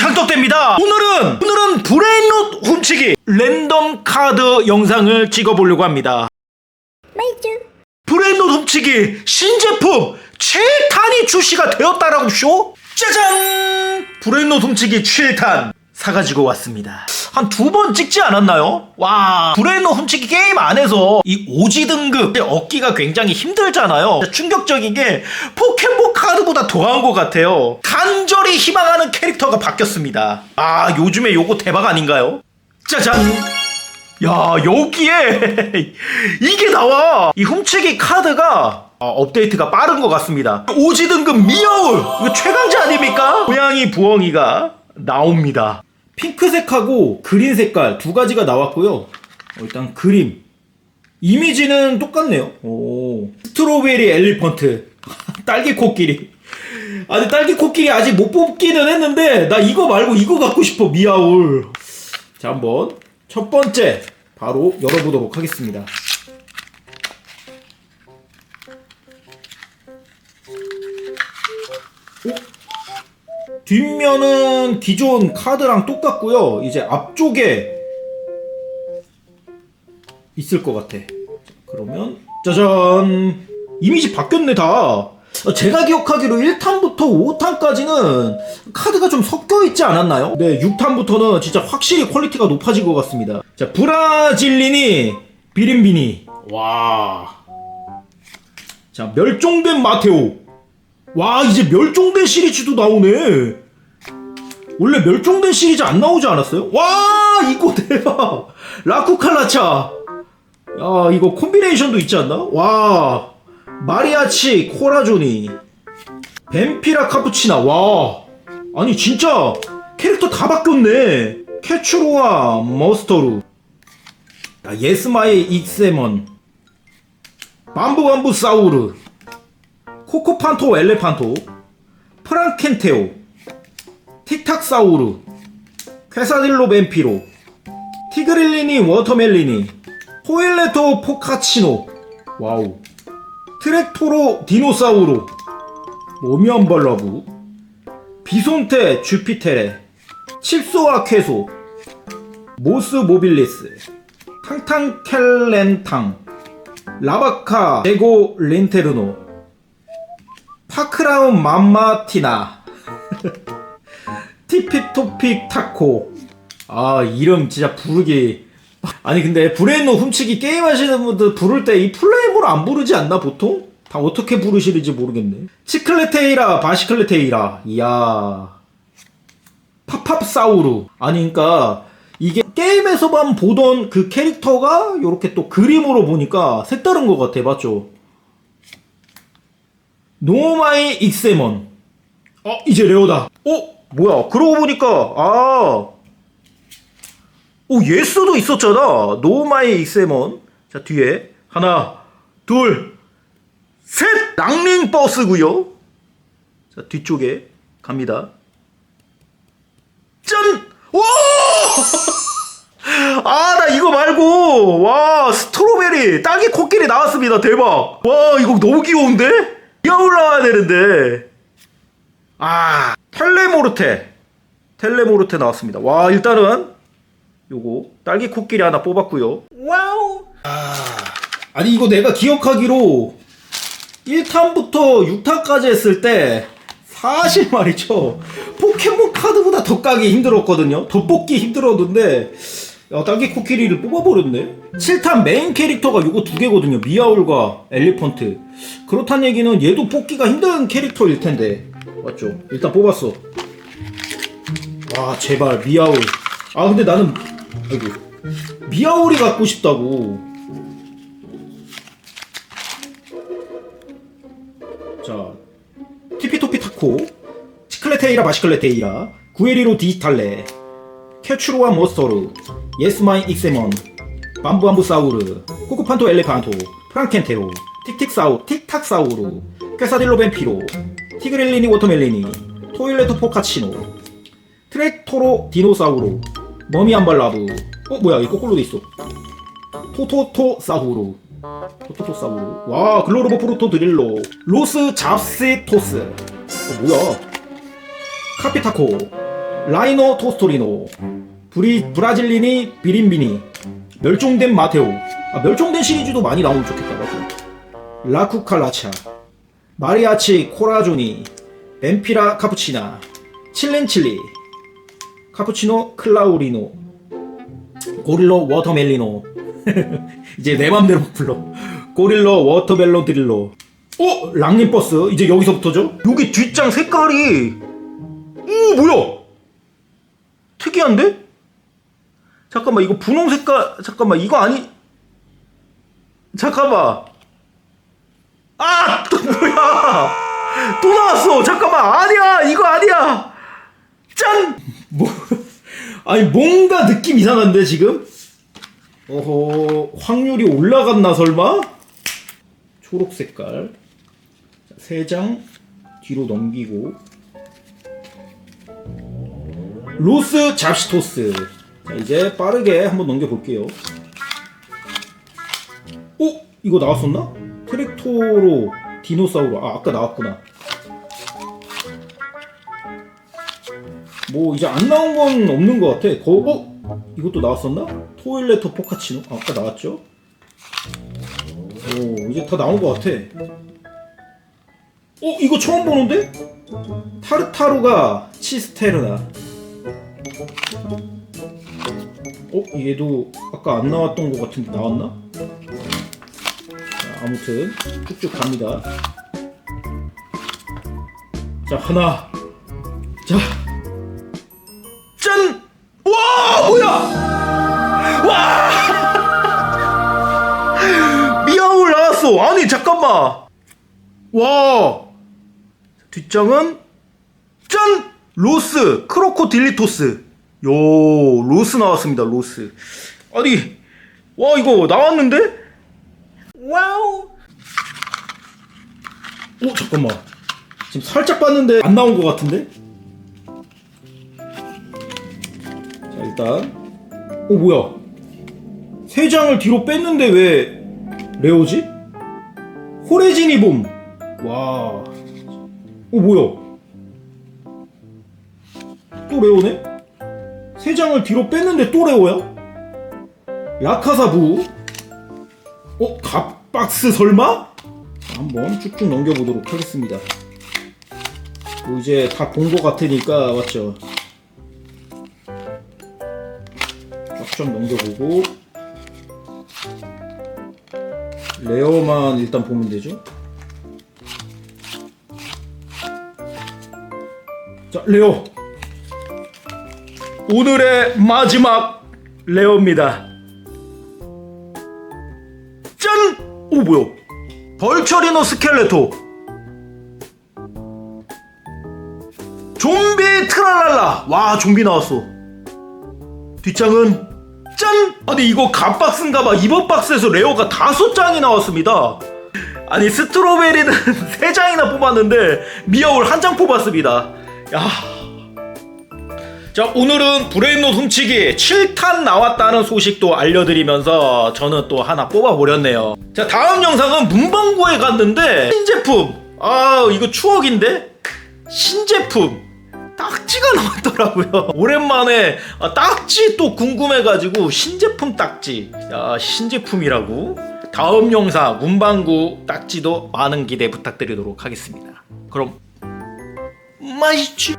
장떡됩니다. 오늘은 오늘은 브레인롯 훔치기 랜덤 카드 영상을 찍어보려고 합니다. 브레인롯 훔치기 신제품 최탄이 출시가 되었다라고 쇼? 짜잔! 브레인롯 훔치기 7탄 사가지고 왔습니다. 한 두 번 찍지 않았나요? 와, 브레인롯 훔치기 게임 안에서 이 오지 등급 얻기가 굉장히 힘들잖아요. 충격적인 게 포켓몬 카드보다 더한 것 같아요. 간절히 희망하는 캐릭터가 바뀌었습니다. 아, 요즘에 요거 대박 아닌가요? 짜잔! 야 여기에 이게 나와 이 훔치기 카드가 어, 업데이트가 빠른 것 같습니다 오지 등급 미여울 이거 최강자 아닙니까? 고양이 부엉이가 나옵니다 핑크색하고 그린 색깔 두 가지가 나왔고요. 어, 일단 그림. 이미지는 똑같네요. 오. 스트로베리 엘리펀트. 딸기 코끼리. 아 근데 딸기 코끼리 아직 못 뽑기는 했는데 나 이거 말고 이거 갖고 싶어 미아울. 자 한번 첫 번째 바로 열어보도록 하겠습니다. 뒷면은 기존 카드랑 똑같고요. 이제 앞쪽에 있을 것 같아. 자, 그러면 짜잔 이미지 바뀌었네 다. 어, 제가 기억하기로 1탄부터 5탄까지는 카드가 좀 섞여 있지 않았나요? 네, 6탄부터는 진짜 확실히 퀄리티가 높아진 것 같습니다. 자, 브라질리니 비린비니. 와. 자, 멸종된 마테오. 와, 이제 멸종된 시리즈도 나오네. 원래 멸종된 시리즈 안 나오지 않았어요? 와, 이거 대박. 라쿠칼라차. 야, 이거 콤비네이션도 있지 않나? 와. 마리아치 코라조니 뱀피라 카푸치나 와 아니 진짜 캐릭터 다 바뀌었네 캐츄로와 머스터루 아, 예스마의 익세먼 밤부밤부 사우르 코코판토 엘레판토 프랑켄테오 틱탁사우르 퀘사딜로 뱀피로 티그릴리니 워터멜리니 포일레토 포카치노 와우. 트렉토로 디노사우로 모미언벌러브 비손테 주피테레 칩소와 쾌소 모스 모빌리스 탕탕켈렌탕 라바카 제고 렌테르노 파크라운 맘마티나. 티피토픽 타코. 아 이름 진짜 부르기. 아니 근데 브레인노 훔치기 게임 하시는 분들 부를 때 이 플레이브로 안 부르지 않나 보통? 다 어떻게 부르시는지 모르겠네. 치클레테이라 바시클레테이라. 이야. 파팝사우루. 아니 그니까 이게 게임에서만 보던 그 캐릭터가 이렇게 또 그림으로 보니까 색다른 것 같아 맞죠? 노마이 익세먼 어 이제 레오다 어 뭐야 그러고 보니까 아 오, 예스도 있었잖아. 노마이 익세먼. 자, 뒤에. 하나, 둘, 셋! 랑링 버스고요 자, 뒤쪽에 갑니다. 짠! 와! 아, 나 이거 말고, 와, 스트로베리, 딸기 코끼리 나왔습니다. 대박. 와, 이거 너무 귀여운데? 이어 올라와야 되는데. 아, 텔레모르테. 텔레모르테 나왔습니다. 와, 일단은 요거 딸기 코끼리 하나 뽑았고요. 와우. 아, 아니 이거 내가 기억하기로 1탄부터 6탄까지 했을 때 사실 말이죠. 포켓몬 카드보다 더 까기 힘들었거든요. 더 뽑기 힘들었는데 야, 딸기 코끼리를 뽑아버렸네. 7탄 메인 캐릭터가 요거 두 개거든요. 미아울과 엘리펀트. 그렇다는 얘기는 얘도 뽑기가 힘든 캐릭터일 텐데. 맞죠? 일단 뽑았어. 와, 제발, 미아울. 아, 근데 나는 아이고 미아오리 갖고 싶다고 자 티피토피 타코 치클레테이라 마시클레테이라 구에리로 디지탈레 캐츄로와 머스터르 예스마인 익세먼 밤부암부 사우르 코코판토 엘레판토 프랑켄테오 틱틱사우 틱탁사우루 퀘사딜로 벤피로 티그렐리니 워터멜리니 토일레토 포카치노 트레토로 디노사우로 머미 안발라브 어 뭐야 이 거꾸로 돼 있어. 토토토 사후루. 토토토 사후루. 와 글로르보 프로토 드릴로. 로스 잡시토스. 어 뭐야? 카피타코 라이노 토스토리노 브리, 브라질리니 비린비니 멸종된 마테오. 아, 멸종된 시리즈도 많이 나오면 좋겠다 맞아. 라쿠칼라차 마리아치 코라조니 엠피라 카푸치나 칠렌칠리 카푸치노 클라우리노 고릴로 워터멜리노. 이제 내 맘대로 불러. 고릴로 워터멜론 드릴로. 어? 랑님 버스? 이제 여기서부터죠? 여기 뒷장 색깔이. 오 뭐야 특이한데? 잠깐만 이거 분홍 색깔 잠깐만 이거 아니 잠깐만 아 또 뭐야 또 나왔어 잠깐만 아니야 이거 아니야 짠! 뭐 아니 뭔가 느낌 이상한데 지금? 어허 확률이 올라갔나 설마? 초록 색깔 세 장 뒤로 넘기고 로스 잡시토스 자 이제 빠르게 한번 넘겨볼게요 오? 이거 나왔었나? 트랙토로 디노사우루 아 아까 나왔구나 뭐 이제 안 나온 건 없는 것 같아 거, 어? 이것도 나왔었나? 토일레토 포카치노 아, 아까 나왔죠? 오 이제 다 나온 것 같아 어? 이거 처음 보는데? 타르타루가 치스테르나 어? 얘도 아까 안 나왔던 것 같은데 나왔나? 자, 아무튼 쭉쭉 갑니다. 자 하나. 자. 짠! 와 뭐야? 와! 미아울 나왔어. 아니 잠깐만. 와. 뒷장은 짠! 로스. 크로코딜리토스 요 로스 나왔습니다 로스. 아니 와 이거 나왔는데? 와우! 오 잠깐만. 지금 살짝 봤는데 안 나온 것 같은데? 자 일단. 오 뭐야? 세 장을 뒤로 뺐는데 왜 레오지? 호레지니 봄와. 오 뭐야? 또 레오네 세 장을 뒤로 뺐는데 또 레오야? 야카사부. 어 갓박스 설마? 자, 한번 쭉쭉 넘겨보도록 하겠습니다. 뭐 이제 다 본 것 같으니까 맞죠. 쫙쫙 넘겨보고. 레어만 일단 보면 되죠? 자 레어 오늘의 마지막 레어입니다. 짠! 오 뭐야? 벌처리노 스켈레토. 좀비 트랄랄라. 와 좀비 나왔어. 뒷장은 짠! 아니 이거 갓박스인가봐. 이번 박스에서 레어가 다섯 장이 나왔습니다. 아니 스트로베리는 세 장이나 뽑았는데 미아올 한 장 뽑았습니다. 야. 자 오늘은 브레인롯 훔치기 7탄 나왔다는 소식도 알려드리면서 저는 또 하나 뽑아버렸네요 자 다음 영상은 문방구에 갔는데 신제품 아 이거 추억인데 신제품 딱지가 나왔더라고요. 오랜만에 아, 딱지 또 궁금해가지고 신제품 딱지. 야 신제품이라고. 다음 영상 문방구 딱지도 많은 기대 부탁드리도록 하겠습니다. 그럼 맛있지?